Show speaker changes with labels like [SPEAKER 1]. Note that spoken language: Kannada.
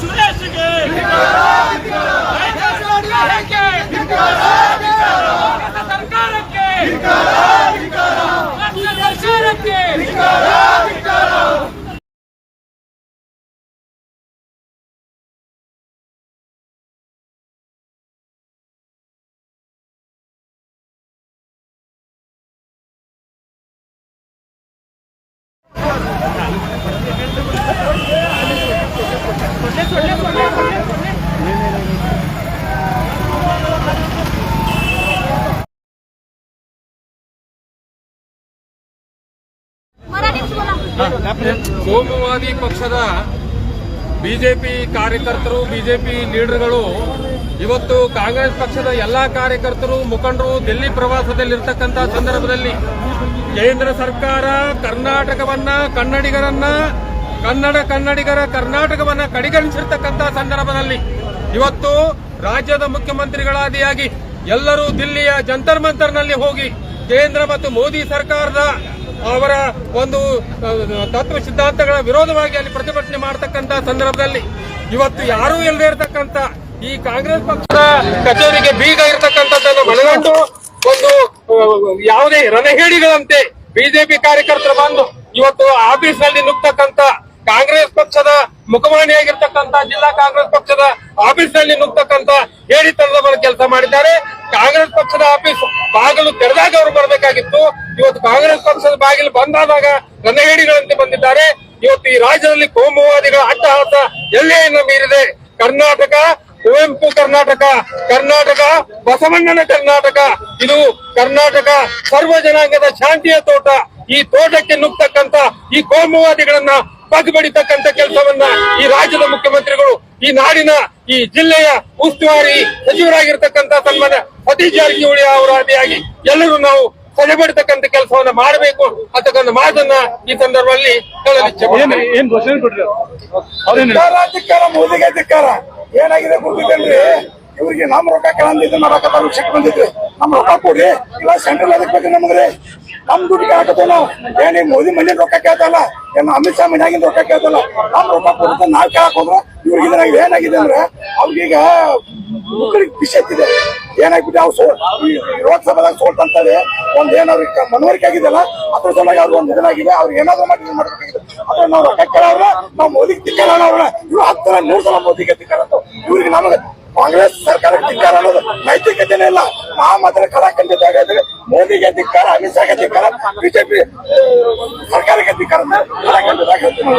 [SPEAKER 1] ಸುರೇಶ್ಗೆ
[SPEAKER 2] ಸೋಮವಾದಿ ಪಕ್ಷದ ಬಿಜೆಪಿ ಕಾರ್ಯಕರ್ತರು, ಬಿಜೆಪಿ ಲೀಡರ್ಗಳು, ಇವತ್ತು ಕಾಂಗ್ರೆಸ್ ಪಕ್ಷದ ಎಲ್ಲಾ ಕಾರ್ಯಕರ್ತರು, ಮುಖಂಡರು ದಿಲ್ಲಿ ಪ್ರವಾಸದಲ್ಲಿರ್ತಕ್ಕಂಥ ಸಂದರ್ಭದಲ್ಲಿ ಕೇಂದ್ರ ಸರ್ಕಾರ ಕರ್ನಾಟಕವನ್ನ ಕನ್ನಡಿಗರನ್ನ ಕನ್ನಡ ಕನ್ನಡಿಗರ ಕರ್ನಾಟಕವನ್ನ ಕಡೆಗಣಿಸಿರ್ತಕ್ಕಂಥ ಸಂದರ್ಭದಲ್ಲಿ ಇವತ್ತು ರಾಜ್ಯದ ಮುಖ್ಯಮಂತ್ರಿಗಳಾದಿಯಾಗಿ ಎಲ್ಲರೂ ದಿಲ್ಲಿಯ ಜಂತರ್ ಮಂತರ್ನಲ್ಲಿ ಹೋಗಿ ಕೇಂದ್ರ ಮತ್ತು ಮೋದಿ ಸರ್ಕಾರದ ಅವರ ಒಂದು ತತ್ವ ಸಿದ್ಧಾಂತಗಳ ವಿರೋಧವಾಗಿ ಅಲ್ಲಿ ಪ್ರತಿಭಟನೆ ಮಾಡತಕ್ಕಂತ ಸಂದರ್ಭದಲ್ಲಿ ಇವತ್ತು ಯಾರೂ ಇಲ್ಲದೆ ಇರತಕ್ಕಂತ ಈ ಕಾಂಗ್ರೆಸ್ ಪಕ್ಷದ ಕಚೇರಿಗೆ ಬೀಗ ಇರತಕ್ಕಂಥದ್ದನ್ನು ಮನಗಂಡು ಒಂದು ಯಾವುದೇ ರಣಹೇಡಿಗಳಂತೆ ಬಿಜೆಪಿ ಕಾರ್ಯಕರ್ತರು ಬಂದು ಇವತ್ತು ಆಫೀಸ್ನಲ್ಲಿ ನುಗ್ತಕ್ಕಂತ ಕಾಂಗ್ರೆಸ್ ಪಕ್ಷದ ಮುಖವಾಣಿಯಾಗಿರ್ತಕ್ಕಂತ ಜಿಲ್ಲಾ ಕಾಂಗ್ರೆಸ್ ಪಕ್ಷದ ಆಫೀಸ್ನಲ್ಲಿ ನುಗ್ತಕ್ಕಂತ ಹೇಳಿತನದ ಕೆಲಸ ಮಾಡಿದ್ದಾರೆ. ಕಾಂಗ್ರೆಸ್ ಪಕ್ಷದ ಆಫೀಸ್ ಬಾಗಿಲು ತೆರೆದಾಗ ಅವರು ಬರಬೇಕಾಗಿತ್ತು. ಇವತ್ತು ಕಾಂಗ್ರೆಸ್ ಪಕ್ಷದ ಬಾಗಿಲು ಬಂದಾದಾಗ ರಣಹೇಡಿಗಳಂತೆ ಬಂದಿದ್ದಾರೆ. ಇವತ್ತು ಈ ರಾಜ್ಯದಲ್ಲಿ ಕೋಮುವಾದಿಗಳ ಅಟ್ಟಹಾಸ ಎಲ್ಲೆಯನ್ನು ಮೀರಿದೆ. ಕರ್ನಾಟಕ, ಕುವೆಂಪು ಕರ್ನಾಟಕ ಕರ್ನಾಟಕ, ಬಸವಣ್ಣನ ಕರ್ನಾಟಕ, ಇದು ಕರ್ನಾಟಕ ಸರ್ವ ಜನಾಂಗದ ಶಾಂತಿಯ ತೋಟ. ಈ ತೋಟಕ್ಕೆ ನುಗ್ತಕ್ಕಂತ ಈ ಕೋಮುವಾದಿಗಳನ್ನ ಬಗ್ಬಡಿತಕ್ಕಂತ ಕೆಲಸವನ್ನ ಈ ರಾಜ್ಯದ ಮುಖ್ಯಮಂತ್ರಿಗಳು ಈ ನಾಡಿನ ಈ ಜಿಲ್ಲೆಯ ಉಸ್ತುವಾರಿ ಸಚಿವರಾಗಿರ್ತಕ್ಕಂತ ಸನ್ಮಾನ್ಯ ಸತೀಶ್ ಜಾರಕಿಹೊಳಿ ಅವರ ಆದಿಯಾಗಿ ಎಲ್ಲರೂ ನಾವು ಬಿಡತಕ್ಕಂತ ಕೆಲಸವನ್ನ ಮಾಡಬೇಕು ಅಂತಕ್ಕಂಥ ಮಾತನ್ನ ಈ ಸಂದರ್ಭದಲ್ಲಿ
[SPEAKER 3] ಧಿಕ್ಕಾರ ಮೋದಿಗೆ ಧಿಕ್ಕಾರ ಏನಾಗಿದೆ ಗೊತ್ತಿದ್ದೇನ್ರಿ ಇವ್ರಿಗೆ ನಮ್ ರೊಕ್ಕ ಕೇಳಂದ ಇದನ್ನ ಮಾಡಕತ್ತಾರ ವಿಷಯಕ್ಕೆ ಬಂದಿದ್ರಿ ನಮ್ ರೊಕ್ಕ ಕೊಡ್ರಿ. ಇಲ್ಲ ಸೆಂಟ್ರಲ್ ಅದಕ್ಕೆ ಬೇಕು ನಮ್ಗ್ರಿ ನಮ್ ದುಡ್ಡಿಗೆ ಹಾಕತ್ತೇವ್ ನಾವು ಏನ್ ಮೋದಿ ಮನೆ ರೊಕ್ಕ ಕೇಳ್ತಲ್ಲ ಏನ್ ಅಮಿತ್ ಶಾ ಮನ್ಯಾಗಿಂದ ರೊಕ್ಕ ಕೇಳ್ತಲ್ಲ ನಮ್ ರೊಕ್ಕ ಕೊಡುತ್ತ ನಾವ್ ಕೇಳಕ್ ಹೋದ್ರ ಇವ್ರಿಗೆ ಇದ್ರಾಗ ಏನಾಗಿದೆ ಅಂದ್ರೆ, ಅವ್ರಿಗೀಗ ಮಕ್ಕಳಿಗೆ ಖುಷಿ ಆಗ್ತಿದೆ ಏನಾಗ್ಬಿಟ್ಟು ಅವ್ರು ಈ ಲೋಕಸಭಾದಾಗ ಸೋಲ್ತಂತಾರೆ ಒಂದ್ ಏನ್ ಅವ್ರಿಗೆ ಮನವರಿಕೆ ಆಗಿದೆಲ್ಲ ಅದ್ರ ಸಲುವಾಗಿ ಅವ್ರು ಒಂದ್ ಇದಾಗಿದೆ. ಅವ್ರಿಗೆ ಏನಾದ್ರು ಮಾಡಿ ಮಾಡ್ಬೇಕಾಗಿದೆ. ಅದ್ರ ನಾವು ರೊಕ್ಕ ಕೇಳೋರ ನಾವು ಮೋದಿಗೆ ತಿಕ್ಕಲ್ಲ ಅವ್ರನ್ನ ಇವ್ರು ಹತ್ತು ಸಲ ನೂರು ಸಲ ಮೋದಿಗೆ ತಿಕ್ಕಾರ ಇವ್ರಿಗೆ ನಮಗೆ ಕಾಂಗ್ರೆಸ್ ಸರ್ಕಾರಕ್ಕೆ ತಿಕ್ಕಾರ ಅನ್ನೋದು ನೈತಿಕತೆನೇ ಇಲ್ಲ. ನಾ ಮಾತ್ರ ಕಲಾಕಂಡಿದ್ದಾಗ ಮೋದಿಗೆ ಧಿಕ್ಕಾರ ಅಮಿತ್ ಶಾಗೆ ಧಿಕ್ಕಾರ ಬಿಜೆಪಿ ಸರ್ಕಾರಕ್ಕೆ ಧಿಕ್ಕಾರ ಅಂತ ಕಲಾಕಂಡಿದ್ದಾಗ ಹೇಳ್ತೀನಿ.